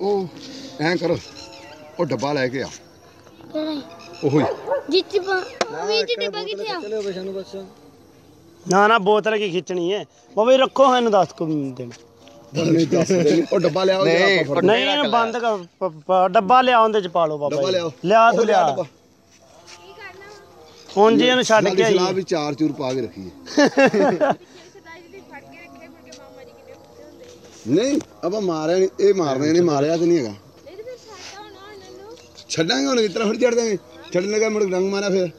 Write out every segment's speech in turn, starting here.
ਉਹ ਐਂ ਕਰੋ ਉਹ ਡੱਬਾ ਲੈ ਕੇ ਆ। ਉਹੋ। ਹੀ ਜਿੱਚ ਵੀ ਜਿੱਤੇ ਬਗੀ ਤੇ ਆ? ਨਾ ਨਾ ਬੋਤਲ ਕੀ ਖਿੱਚਣੀ ਹੈ ਬਾਬਾ ਰੱਖੋ ਸਾਨੂੰ ਦੱਸ ਕੁ ਦਿਨ। ਉਹ ਡੱਬਾ ਲਿਆਓ ਨਹੀਂ ਬੰਦ ਕਰ ਡੱਬਾ ਲਿਆ ਉਹਦੇ ਚ ਪਾ ਲਓ ਬਾਬਾ ਡੱਬਾ ਲਿਆ ਤੂੰ ਲਿਆ ਡੱਬਾ। ਹੁਣ ਜੀ ਇਹਨੂੰ ਛੱਡ ਕੇ ਆਈ। ਸਲਾਹ ਵੀ ਚਾਰ ਚੂਰ ਪਾ ਕੇ ਰੱਖੀਏ ਨਹੀਂ, ਆਪਾਂ ਮਾਰਿਆ ਨਹੀਂ ਇਹ ਮਾਰਦੇ ਨੇ, ਮਾਰਿਆ ਤੇ ਨਹੀਂ ਹੈਗਾ। ਛੱਡਾਂਗੇ ਹੁਣ ਇਤਰਾ ਫਿਰ ਛੱਡ ਦਾਂਗੇ। ਛੱਡਣ ਲੱਗਾ, ਮੁੜ ਕੇ ਮਾਰਿਆ ਫਿਰ।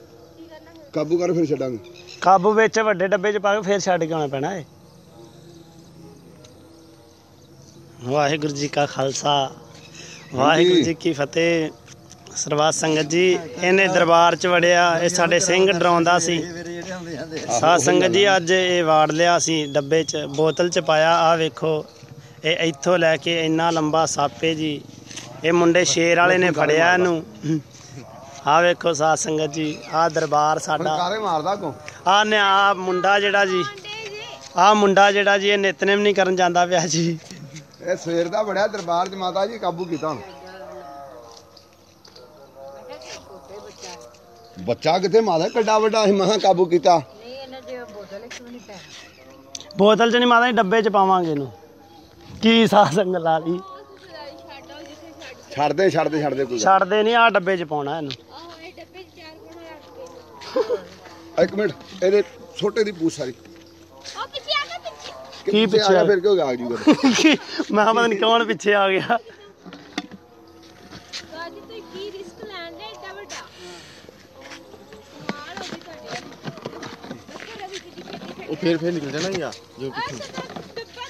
ਕਾਬੂ ਕਰ, ਫਿਰ ਛੱਡਾਂਗੇ। ਕਾਬੂ ਵਿੱਚ ਵੱਡੇ ਡੱਬੇ ਚ ਪਾ ਕੇ ਫੇਰ ਛੱਡ ਕੇ ਆਉਣਾ ਪੈਣਾ ਏ। ਵਾਹਿਗੁਰੂ ਜੀ ਕਾ ਖਾਲਸਾ, ਵਾਹਿਗੁਰੂ ਜੀ ਕੀ ਫਤਿਹ। ਸਰਵਾਸ ਸੰਗਤ ਜੀ, ਇਹਨੇ ਦਰਬਾਰ ਚ ਵੜਿਆ, ਇਹ ਸਾਡੇ ਸਿੰਘ ਡਰਾਉਂਦਾ ਸੀ। ਸਾਧ ਸੰਗਤ ਜੀ, ਅੱਜ ਇਹ ਵਾੜ ਲਿਆ ਸੀ ਡੱਬੇ ਚ, ਬੋਤਲ ਚ ਪਾਇਆ ਆ ਵੇਖੋ। ਇਹ ਇੱਥੋਂ ਲੈ ਕੇ ਇੰਨਾ ਲੰਬਾ ਸਾਪੇ ਜੀ। ਇਹ ਮੁੰਡੇ ਸ਼ੇਰ ਵਾਲੇ ਨੇ ਫੜਿਆ ਇਹਨੂੰ। ਆ ਵੇਖੋ ਸਾਧ ਸੰਗਤ ਜੀ ਆ ਦਰਬਾਰ ਸਾਡਾ। ਕਾਰੇ ਮਾਰਦਾ ਕੋ ਆ ਨੇ ਆ ਮੁੰਡਾ ਜਿਹੜਾ ਜੀ ਆ ਮੁੰਡਾ ਜਿਹੜਾ ਜੀ ਇਹ ਨਿਤਨੇਮ ਨਹੀਂ ਕਰਨ ਜਾਂਦਾ ਪਿਆ ਜੀ। ਇਹ ਸਵੇਰ ਦਾ ਬੜਿਆ ਦਰਬਾਰ ਚ ਮਾਤਾ ਜੀ ਕਾਬੂ ਕੀਤਾ ਹੁਣ। ਬੱਚਾ ਕਿੱਥੇ ਮਾਦਾ ਕੱਡਾ ਵੱਡਾ ਅਸੀਂ ਮਹਾਂ ਕਾਬੂ ਕੀਤਾ। ਬੋਤਲ ਚ ਨਹੀਂ ਮਾਤਾ ਜੀ ਡੱਬੇ ਚ ਪਾਵਾਂਗੇ ਇਹਨੂੰ। ਕੀ ਸਾਧ ਸੰਗਤ ਲਾ ਲਈ? ਛੱਡਦੇ ਛੱਡਦੇ ਛੱਡਦੇ ਕੋਈ ਗੱਲ ਛੱਡਦੇ ਨਹੀਂ ਆ ਡੱਬੇ ਚ ਪਾਉਣਾ ਇਹਨੂੰ। ਆਹੋ ਇਹ ਡੱਬੇ ਚ ਚਾਰ ਕੋਣਾ ਰੱਖ ਕੇ ਇੱਕ ਮਿੰਟ ਇਹਦੇ ਛੋਟੇ ਦੀ ਪੂਛ ਸਾਰੀ। ਉਹ ਪਿੱਛੇ ਆ ਗਿਆ ਪਿੱਛੇ। ਕੀ ਪਿੱਛੇ ਆ ਪਿੱਛੇ ਗਿਆ ਫਿਰ ਕਿਉਂ ਆ ਜੂਗਾ? ਮੈਂ ਪਤਾ ਨਹੀਂ ਕੌਣ ਪਿੱਛੇ ਆ ਗਿਆ। ਗਾਜੀ ਤੁਸੀਂ ਕੀ ਰਿਸਕ ਲੈਣ ਦੇ ਏਡਾ ਵੱਡਾ? ਮਾਲ ਹੋ ਗਈ ਤੁਹਾਡੇ। ਬੱਚੇ ਰਵੀ ਜੀ ਦੀ ਉਹ ਫੇਰ ਫੇਰ ਨਿਕਲ ਜਾਣਾ ਆ ਜੋ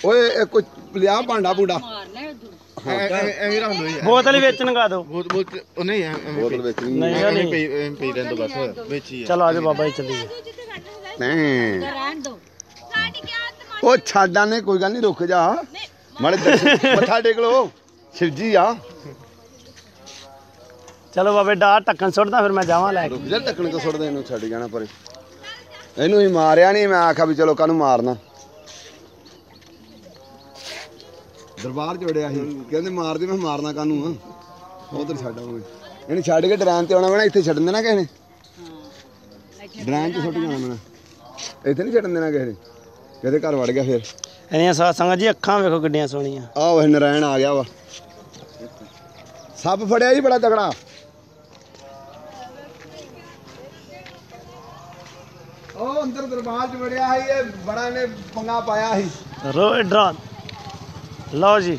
ਓਏ ਇਹ ਕੋਈ ਲਿਆ ਭਾਂਡਾ ਭੂੰਡਾ? ਐਵੇਂ ਰੱਖ ਲੋ ਯਾਰ ਬੋਤਲ ਹੀ ਵਿੱਚ ਨਗਾ ਦਿਓ। ਬਹੁਤ ਬਹੁਤ ਉਹ ਨਹੀਂ ਐਵੇਂ ਬੋਤਲ ਵਿੱਚ ਨਹੀਂ। ਨਹੀਂ ਉਹ ਐਵੇਂ ਨਹੀਂ। ਪਈ ਐਵੇਂ ਪਈ ਰਹਿਣ ਦੋ ਬਸ ਵਿੱਚ ਹੀ ਆ। ਚਲੋ ਆਜੋ ਬਾਬਾ ਜੀ ਚੱਲੀਏ। ਜਿੱਥੇ ਸਾਡਾ ਹੁੰਦਾ ਨਹੀਂ। ਰਹਿਣ ਦੋ ਸਾਡੀ ਕਿਆ ਤਮਾਸ਼ਾ ਉਹ ਛੱਡਾਂ ਨੇ ਕੋਈ ਗੱਲ ਨਹੀਂ ਰੁਕ ਜਾ। ਮਾੜੇ ਮੱਥਾ ਟੇਕ ਲੋ ਸ਼ਿਵਜੀ ਆ। ਚਲੋ ਬਾਬੇ ਦਾ ਢੱਕਣ ਸੁੱਟਦਾ ਫਿਰ ਮੈਂ ਜਾਵਾਂ ਲੈ ਕੇ। ਰੁਕ ਜਾ ਟੱਕਣ ਤੋਂ ਸੁੱਟਦੇ? ਇਹਨੂੰ ਛੱਡ ਜਾਣਾ ਪਰੇ। ਇਹਨੂੰ ਹੀ ਮਾਰਿਆ ਨਹੀਂ ਮੈਂ ਆਖਿਆ ਵੀ ਚਲੋ ਕਾਹਨੂੰ ਮਾਰਨਾ। ਦਰਬਾਰ ਜੋੜਿਆ ਸੀ। ਕਹਿੰਦੇ ਮਾਰਦੇ ਮੈਂ ਮਾਰਨਾ ਕਾਹਨੂੰ ਆ? ਉਧਰ ਛੱਡ ਆਵਾਂਗੇ ਇਹਨੂੰ ਛੱਡ ਕੇ ਡਰਾਂ ਤੇ ਆਉਣਾ ਮੈਨਾਂ ਇੱਥੇ ਛੱਡਣ ਦੇਣਾ ਕਿਸੇ ਨੇ? ਡਰਾਂ ਚ ਸੁੱਟ ਜਾਣਾ ਮੈਨਾਂ ਇੱਥੇ ਨਹੀਂ ਛੱਡਣ ਦੇਣਾ ਕਿਸੇ ਨੇ? ਕਿਤੇ ਘਰ ਵੜ ਗਿਆ ਫਿਰ। ਇਹਦੀਆਂ ਸਾਧ ਸੰਗਤ ਜੀ ਅੱਖਾਂ ਵੇਖੋ ਕਿੱਡੀਆਂ ਸੋਹਣੀਆਂ। ਆਹ ਇਹ ਨਰਾਇਣ ਆ ਗਿਆ ਵਾ। ਸੱਪ ਫੜਿਆ ਜੀ ਬੜਾ ਤਗੜਾ ਉਹ ਅੰਦਰ ਦਰਬਾਰ ਚ ਵੜਿਆ ਸੀ ਇਹ ਬੜਾ ਨੇ ਪੰਗਾ ਪਾਇਆ ਸੀ। ਰੋਜ਼ ਡਰਾਂ ਲਓ ਜੀ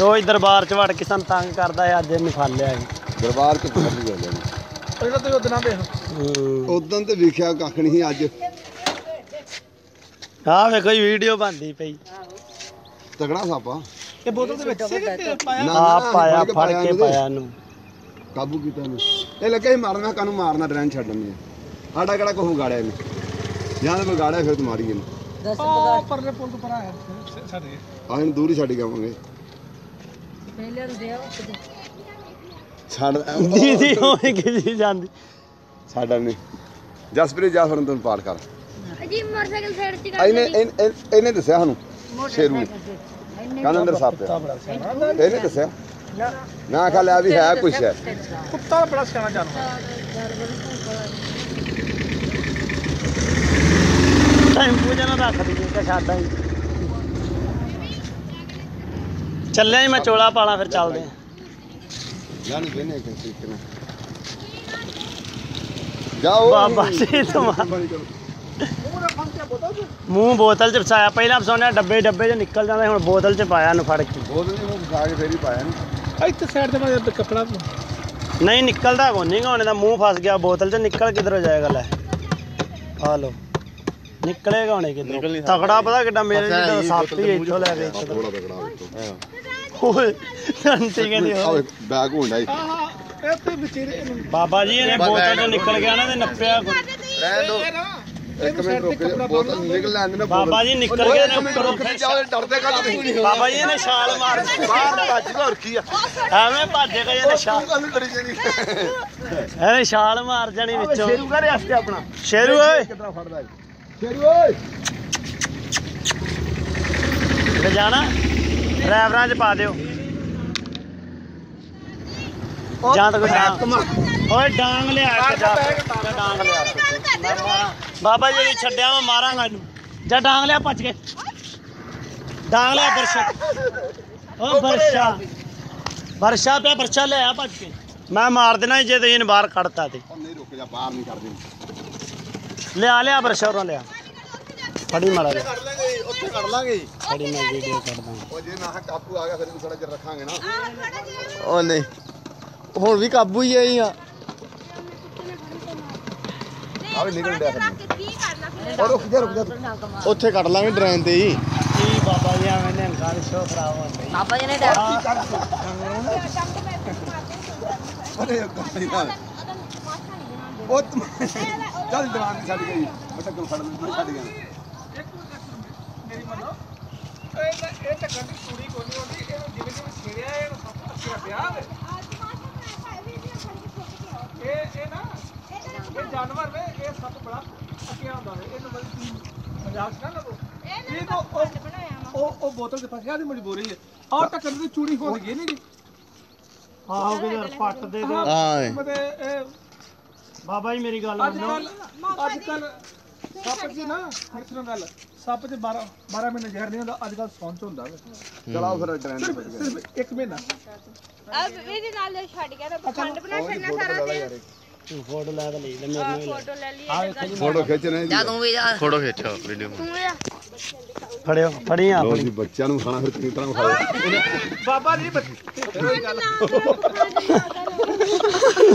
ਰੋਜ਼ ਦਰਬਾਰ ਚ ਵੜ ਕੇ ਸਾਨੂੰ ਤੰਗ ਕਰਦਾ ਹੈ ਅੱਜ ਇਹਨੂੰ ਫੜ ਲਿਆ ਹੈ ਦਰਬਾਰ ਚ ਫੜ ਲਿਆ ਜੀ। ਪਹਿਲਾਂ ਤੁਸੀਂ ਉਦਣਾ ਵੇਖ ਹੂੰ। ਉਦੋਂ ਤੇ ਵੇਖਿਆ ਕੱਖ ਨਹੀਂ ਸੀ ਅੱਜ। ਆਹ ਵੇਖੋ ਜੀ ਵੀਡੀਓ ਬਣਦੀ ਪਈ। ਤਗੜਾ ਸੱਪ ਇਹ ਬੋਤਲ ਦੇ ਵਿੱਚ ਨਾ, ਨਾ, ਆ ਨਾ, ਪਾਇਆ ਫੜ ਕੇ ਇਹਨੂੰ। ਪਾਇਆ ਇਹਨੂੰ। ਕਾਬੂ ਕੀਤਾ ਇਹਨੂੰ। ਇਹ ਲੱਗੇ ਸੀ ਮਾਰਨਾ ਕਾਨੂੰ ਮਾਰਨਾ ਡਰਨ ਛੱਡਣੀ ਆ ਸਾਡਾ ਕਿਹੜਾ ਕੋਹ ਗਾੜਿਆ ਇਹਨੇ? ਜਾਂ ਤਾਂ ਵਿਗਾੜਿਆ ਫਿਰ ਤੂੰ ਮਾਰੀ ਇਹਨੂੰ ਪਰਲੇ ਪੁੱਲ ਤੋਂ ਪਰਾਂ ਸਾਡੇ। ਆ ਇਹਨੂੰ ਦੂਰ ਹੀ ਛੱਡ ਕੇ ਆਵਾਂਗੇ। ਛੱਡ ਦੀਦੀ ਹੋਏ ਕਿਸੇ ਜਾਂਦੀ। ਸਾਡਾ ਨਹੀਂ। ਜਸਪ੍ਰੀਤ ਜਾ ਫਿਰ ਤੈਨੂੰ ਪਾਠ ਕਰ। ਜੀ ਮੋਟਰਸਾਈਕਲ ਸਾਈਡ ਚ ਇਹਨੇ ਇਹਨੇ- ਇਹਨੇ- ਇਹਨੇ ਦੱਸਿਆ ਸਾਨੂੰ ਸ਼ੇਰੂ ਨੇ। ਕਹਿੰਦਾ ਅੰਦਰ ਇਹਨੇ ਦੱਸਿਆ। ਨਾ। ਖਾ ਲਿਆ ਵੀ ਹੈ ਕੁਛ ਹੈ। ਕੁੱਤਾ ਬੜਾ ਸਿਆਣਾ ਜਾਨਵਰ। ਟੈਂਪੂ ਜਨਾ ਰੱਖ ਦਈਏ ਕਿ ਛੱਡਾਂ ਹੀ। ਚੱਲਿਆ ਹੀ ਮੈਂ ਚੋਲਾ ਪਾਲਾ ਫਿਰ ਚੱਲਦੇ ਆ ਜਾਨ ਬੇਨੇ ਕਿ ਤਰੀਕੇ ਨਾਲ। ਜਾਓ। ਬਾਬਾ ਜੀ ਤੁਮਾ ਮੂੰਹ ਬੋਤਲ ਚ ਫਸਾਇਆ। ਪਹਿਲਾਂ ਫਸਾਉਣਿਆ ਡੱਬੇ ਡੱਬੇ ਚ ਨਿਕਲ ਜਾਂਦਾ ਹੁਣ ਬੋਤਲ ਚ ਪਾਇਆ ਇਹਨੂੰ ਫੜ ਕੇ। ਨਹੀਂ ਉਹ ਖਾ ਕੇ ਫੇਰ ਹੀ ਪਾਇਆ ਨਹੀਂ ਇੱਥੇ ਸਾਈਡ ਤੇ ਮੈਂ ਕੱਪੜਾ ਨਹੀਂ ਨਿਕਲਦਾ ਕੋ ਨਹੀਂ ਗਾਉਣੇ ਦਾ ਮੂੰਹ ਫਸ ਗਿਆ ਬੋਤਲ ਚ ਨਿਕਲ ਕਿਧਰੋਂ ਜਾਏਗਾ ਲੈ। ਆ ਲੋ ਨਿਕਲੇਗਾ ਹੁਣੇ ਸਕਦਾ। ਤਕੜਾ ਪਤਾ ਕਿੱਡਾ ਮੇਰੇ ਜਿਹੜਾ ਹੀ ਦੇ ਇੱਥੋਂ ਲੈ ਕੇ ਇੱਥੋਂ ਥੋੜਾ ਤਗੜਾ ਓਏ ਕਹਿੰਦੀ ਓਏ ਬੈਗ ਹੁੰਦਾ ਹੀ ਆਹ ਇੱਥੇ ਵਿੱਚ ਇਹਦੇ ਬਾਬਾ ਜੀ ਇਹਨੇ ਬੋਤਲ ਚੋਂ ਨਿਕਲ ਗਿਆ ਨਾ ਤੇ ਨੱਪਿਆ। ਰਹਿ ਦੋ ਇੱਕ ਮਿੰਟ ਰੁਕ ਜਾ ਬੋਤਲ ਨਿਕਲ ਲੈਂਦੇ ਨਾ ਬਾਬਾ ਜੀ ਨਿਕਲ ਗਿਆ ਨਾ ਉੱਪਰੋਂ। ਫਿਰ ਜਾਓ ਡਰਦੇ ਕਾ ਤੁਸੀਂ? ਬਾਬਾ ਜੀ ਇਹਨੇ ਛਾਲ ਮਾਰ ਬਾਹਰ ਭੱਜ ਗਿਆ ਹੋਰ ਕੀ ਆ ਐਵੇਂ ਭੱਜੇਗਾ ਇਹਨੇ ਛਾਲ ਗੱਲ ਕਰੀ ਜਾਨੀ। ਇਹਨੇ ਛਾਲ ਮਾਰ ਜਾਣੀ ਵਿੱਚੋਂ। ਸ਼ੇਰੂ ਕਰੇ ਹੱਸਦੇ ਆਪਣਾ। ਸ਼ੇਰੂ ਓਏ। ਕਿਤਨਾ ਫੜਦਾ ਹੈ ਸ਼ੇਰੂ ਓਏ ਤੇ ਜਾਣਾ? ਡਰਾਈਵਰਾਂ 'ਚ ਪਾ ਦਿਓ। ਜਾਂ ਤਾਂ ਕੋਈ ਡਾਂਗ। ਓਏ ਡਾਂਗ ਲਿਆ ਕੇ ਜਾ। ਜਾ ਡਾਂਗ ਲਿਆ। ਬਾਬਾ ਜੀ ਨੂੰ ਛੱਡਿਆ ਮੈਂ ਮਾਰਾਂਗਾ ਇਹਨੂੰ। ਜਾ ਡਾਂਗ ਲਿਆ ਭੱਜ ਕੇ। ਡਾਂਗ ਲਿਆ ਬਰਸ਼ਾ। ਓ ਬਰਸ਼ਾ। ਬਰਸ਼ਾ ਪਿਆ ਬਰਸ਼ਾ ਲਿਆ ਭੱਜ ਕੇ। ਮੈਂ ਮਾਰ ਦੇਣਾ ਜੇ ਤੁਸੀਂ ਇਹਨੂੰ ਬਾਹਰ ਕੱਢਤਾ ਤੇ। ਨਹੀਂ ਰੁਕ ਜਾ ਬਾਹਰ ਨਹੀਂ ਕਰਦੇ ਲਿਆ ਲਿਆ ਬਰਸ਼ਾ ਉਰੋਂ ਲਿਆ। ਫੜੀ ਮਾਰਾ ਲਿਆ ਕੱਢ ਲਾਂਗੇ ਉੱਥੇ ਕੱਢ ਲਾਂਗੇ ਫੜੀ ਮੈਂ ਵੀਡੀਓ ਕੱਢਦਾ। ਉਹ ਜੇ ਨਾ ਕਾਪੂ ਆ ਗਿਆ ਫਿਰ ਥੋੜਾ ਜਿਹਾ ਰੱਖਾਂਗੇ ਨਾ। ਜੀ ਉਹ ਨਹੀਂ। ਹੁਣ ਵੀ ਕਾਬੂ ਹੀ ਆਈ ਆ। ਆ ਵੀ ਨਿਕਲ ਡਿਆ ਫਿਰ? ਰੁਕ ਜਾ ਰੁਕ ਜਾ। ਉੱਥੇ ਕੱਢ ਲਾਂਗੇ ਡਰੈਨ ਤੇ ਹੀ ਕੀ ਬਾਬਾ ਜੀ ਐਵੇਂ ਨੇ ਘਰ ਸ਼ੋ ਖਰਾਬ ਹੁੰਦਾ ਪਾਪਾ ਜੀ ਨੇ ਡਰ ਅਰੇ ਕੋਈ ਨਾ ਉਹ ਤੁਮ- ਚੱਲ ਦਵਾਨ ਛੱਡ ਗਈ ਬਟਾ ਕਿਉਂ ਫੜ ਲੈ ਛੱਡ ਗਿਆ ਮੇਰੀ ਮੰਨੋ ਇਹ ਤਾਂ ਇਹ ਤਾਂ ਕੰਡੀ ਕੁੜੀ ਕੋਈ ਨਹੀਂ ਹੁੰਦੀ ਇਹਨੂੰ ਜਿਵੇਂ ਜਿਵੇਂ ਛੇੜਿਆ ਇਹਨੂੰ ਸਭ ਅੱਛਾ ਪਿਆ ਇਹ ਇਹ ਨਾ ਇਹ ਜਾਨਵਰ ਵੇ ਇਹ ਸੱਪ ਬੜਾ ਅੱਕਿਆ ਹੁੰਦਾ ਵੇ ਇਹਨੂੰ ਮਤਲਬ ਮਜ਼ਾਕ ਨਾ ਲਵੋ ਇਹ ਤਾਂ ਉਹ ਉਹ ਉਹ ਬੋਤਲ ਤੇ ਫਸਿਆ ਦੀ ਮਜਬੂਰੀ ਹੈ ਆਹ ਟੱਕਰ ਦੀ ਚੂੜੀ ਹੋ ਗਈ ਨਹੀਂ ਜੀ ਆਹੋ ਕਿ ਪੱਟ ਦੇ ਦੇ ਹਾਂ ਮਤਲਬ ਇਹ ਬਾਬਾ ਜੀ ਮੇਰੀ ਗੱਲ ਕੱਲ ਅੱਜ ਕੱਲ ਸੱਪ ਜੀ ਨਾ ਸੁਣੋ ਗੱਲ ਸੱਪ ਚ 12 12 ਮਹੀਨੇ ਜ਼ਹਿਰ ਨਹੀਂ ਹੁੰਦਾ ਅੱਜ ਕੱਲ ਸੌਂਚ ਹੁੰਦਾ ਵੇ। ਚਲਾਓ ਫਿਰ ਤੇ ਸਿਰਫ ਇੱਕ ਮਹੀਨਾ। ਆ ਇਹਦੇ ਨਾਲ ਛੱਡ ਗਿਆ ਤਾਂ ਖੰਡ ਬਣਾ ਛੱਡਣਾ ਸਾਰਾ ਤੇ ਤੂੰ ਫੋਟੋ ਲੈ ਤੇ ਲਈ ਤੇ ਮੇਰੇ ਨਾਲ ਫੋਟੋ ਲੈ ਲਈ ਫੋਟੋ ਖਿੱਚਣੇ ਜਾ ਤੂੰ ਵੀ ਜਾ। ਫੋਟੋ ਖਿੱਚੋ ਵੀਡੀਓ ਤੂੰ ਆ। ਫੜਿਓ ਫੜੀ ਆ ਲੋ ਜੀ ਬੱਚਿਆਂ ਨੂੰ ਖਾਣਾ ਫਿਰ ਕਿਸ ਤਰ੍ਹਾਂ ਖਾਓ ਬਾਬਾ ਜੀ ਬੱਚੇ ਨਾ